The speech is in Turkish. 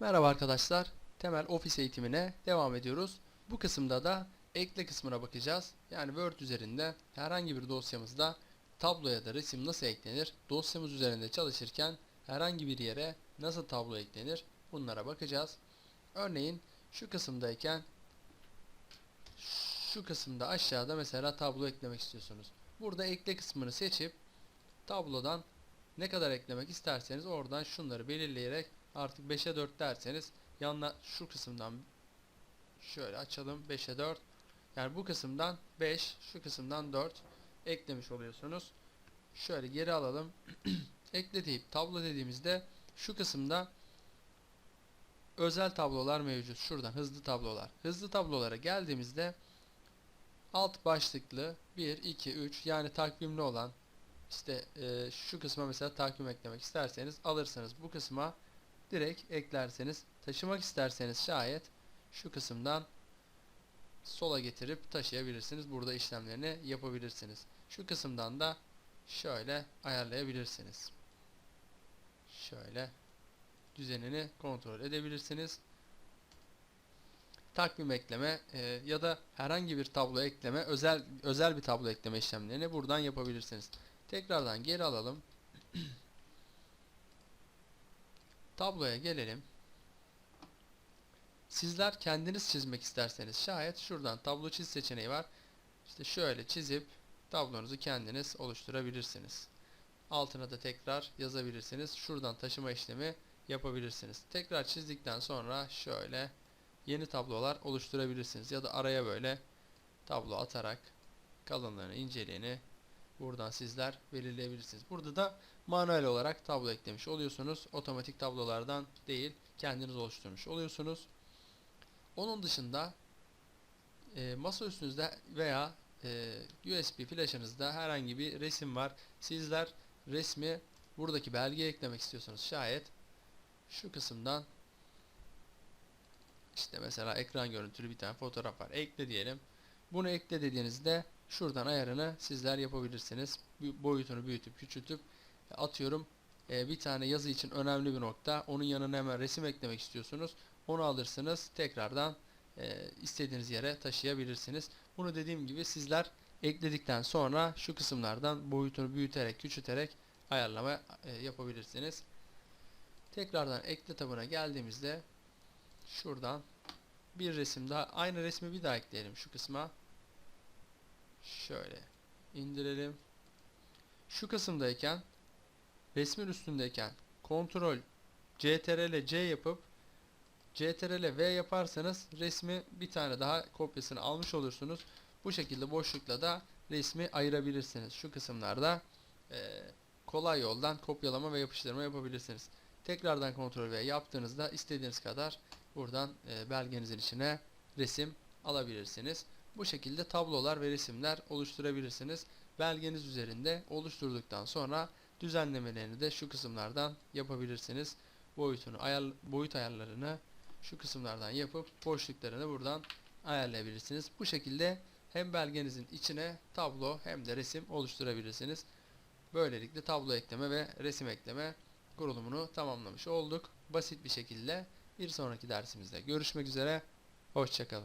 Merhaba arkadaşlar. Temel ofis eğitimine devam ediyoruz. Bu kısımda da ekle kısmına bakacağız. Yani Word üzerinde herhangi bir dosyamızda tablo ya da resim nasıl eklenir? Dosyamız üzerinde çalışırken herhangi bir yere nasıl tablo eklenir? Bunlara bakacağız. Örneğin şu kısımdayken şu kısımda aşağıda mesela tablo eklemek istiyorsunuz. Burada ekle kısmını seçip tablodan ne kadar eklemek isterseniz oradan şunları belirleyerek artık 5'e 4 derseniz yanına şu kısımdan şöyle açalım 5'e 4 yani bu kısımdan 5 şu kısımdan 4 eklemiş oluyorsunuz. Şöyle geri alalım. Ekle deyip tablo dediğimizde şu kısımda özel tablolar mevcut. Şuradan hızlı tablolar. Hızlı tablolara geldiğimizde alt başlıklı 1, 2, 3 yani takvimli olan işte e, şu kısma mesela takvim eklemek isterseniz alırsınız. Bu kısma direkt eklerseniz taşımak isterseniz şayet şu kısımdan sola getirip taşıyabilirsiniz. Burada işlemlerini yapabilirsiniz. Şu kısımdan da şöyle ayarlayabilirsiniz. Şöyle düzenini kontrol edebilirsiniz. Takvim ekleme e, ya da herhangi bir tablo ekleme, özel özel bir tablo ekleme işlemlerini buradan yapabilirsiniz. Tekrardan geri alalım. Tabloya gelelim. Sizler kendiniz çizmek isterseniz şayet şuradan tablo çiz seçeneği var. İşte şöyle çizip tablonuzu kendiniz oluşturabilirsiniz. Altına da tekrar yazabilirsiniz. Şuradan taşıma işlemi yapabilirsiniz. Tekrar çizdikten sonra şöyle yeni tablolar oluşturabilirsiniz. Ya da araya böyle tablo atarak kalınlığını, inceliğini buradan sizler belirleyebilirsiniz. Burada da manuel olarak tablo eklemiş oluyorsunuz. Otomatik tablolardan değil, kendiniz oluşturmuş oluyorsunuz. Onun dışında e, masa üstünüzde veya e, USB flaşınızda herhangi bir resim var. Sizler resmi buradaki belgeye eklemek istiyorsanız şayet şu kısımdan işte mesela ekran görüntülü bir tane fotoğraf var. Ekle diyelim. Bunu ekle dediğinizde şuradan ayarını sizler yapabilirsiniz. Boyutunu büyütüp küçültüp atıyorum e, bir tane yazı için önemli bir nokta. Onun yanına hemen resim eklemek istiyorsunuz. Onu alırsınız. Tekrardan e, istediğiniz yere taşıyabilirsiniz. Bunu dediğim gibi sizler ekledikten sonra şu kısımlardan boyutunu büyüterek küçülterek ayarlama e, yapabilirsiniz. Tekrardan ekle tabına geldiğimizde şuradan bir resim daha aynı resmi bir daha ekleyelim şu kısma. Şöyle indirelim. Şu kısımdayken resmin üstündeyken kontrol CTRL C yapıp CTRL V yaparsanız resmi bir tane daha kopyasını almış olursunuz. Bu şekilde boşlukla da resmi ayırabilirsiniz. Şu kısımlarda e, kolay yoldan kopyalama ve yapıştırma yapabilirsiniz. Tekrardan kontrol V yaptığınızda istediğiniz kadar buradan e, belgenizin içine resim alabilirsiniz. Bu şekilde tablolar ve resimler oluşturabilirsiniz. Belgeniz üzerinde oluşturduktan sonra düzenlemelerini de şu kısımlardan yapabilirsiniz. Boyutunu ayar, boyut ayarlarını şu kısımlardan yapıp boşluklarını buradan ayarlayabilirsiniz. Bu şekilde hem belgenizin içine tablo hem de resim oluşturabilirsiniz. Böylelikle tablo ekleme ve resim ekleme kurulumunu tamamlamış olduk. Basit bir şekilde bir sonraki dersimizde görüşmek üzere. Hoşçakalın.